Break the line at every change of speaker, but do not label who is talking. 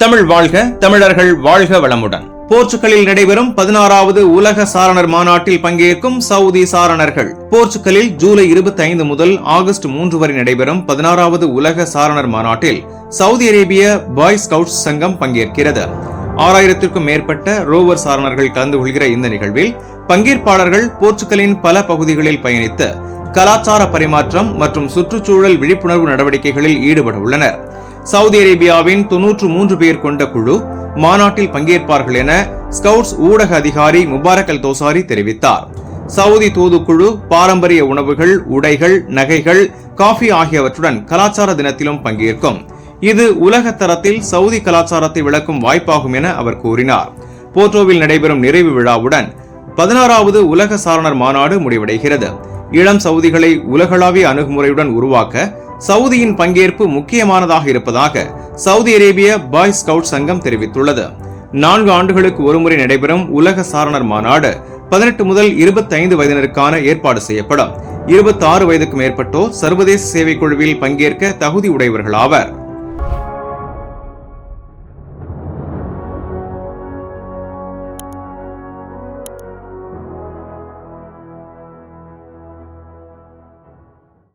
தமிழ் வாழ்க தமிழர்கள் வாழ்க வளமுடன். போர்ச்சுகலில் நடைபெறும் பதினாறாவது உலக சாரணர் மாநாட்டில் பங்கேற்கும் சவுதி சாரணர்கள். போர்ச்சுகலில் ஜூலை இருபத்தி ஐந்து முதல் ஆகஸ்ட் மூன்று வரை நடைபெறும் பதினாறாவது உலக சாரணர் மாநாட்டில் சவுதி அரேபிய பாய் ஸ்கவுட்ஸ் சங்கம் பங்கேற்கிறது. ஆறாயிரத்திற்கும் மேற்பட்ட ரோவர் சாரணர்கள் கலந்து கொள்கிற இந்த நிகழ்வில் பங்கேற்பாளர்கள் போர்ச்சுகலின் பல பகுதிகளில் பயணித்து கலாச்சார பரிமாற்றம் மற்றும் சுற்றுச்சூழல் விழிப்புணர்வு நடவடிக்கைகளில் ஈடுபட உள்ளனர். சவுதி அரேபியாவின் தொன்னூற்று மூன்று பேர் கொண்ட குழு மாநாட்டில் பங்கேற்பார்கள் என ஸ்கவுட்ஸ் ஊடக அதிகாரி முபாரக் அல் தோசாரி தெரிவித்தார். சவுதி தூதுக்குழு பாரம்பரிய உணவுகள் உடைகள் நகைகள் காஃபி ஆகியவற்றுடன் கலாச்சார தினத்திலும் பங்கேற்கும். இது உலக தரத்தில் சவுதி கலாச்சாரத்தை விளக்கும் வாய்ப்பாகும் என அவர் கூறினார். போர்ட்டோவில் நடைபெறும் நிறைவு விழாவுடன் பதினாறாவது உலக சாரணர் மாநாடு முடிவடைகிறது. இளம் சவுதிகளை உலகளாவிய அணுகுமுறையுடன் உருவாக்க சவுதியின் பங்கேற்பு முக்கியமானதாக இருப்பதாக சவுதி அரேபிய பாய் ஸ்கவுட் சங்கம் தெரிவித்துள்ளது. நான்கு ஆண்டுகளுக்கு ஒருமுறை நடைபெறும் உலக சாரணர் மாநாடு பதினெட்டு முதல் இருபத்தைந்து வயதினருக்கான ஏற்பாடு செய்யப்படும். இருபத்தி ஆறு வயதுக்கு மேற்பட்டோர் சர்வதேச சேவை குழுவில் பங்கேற்க தகுதி உடையவர்களாவர்.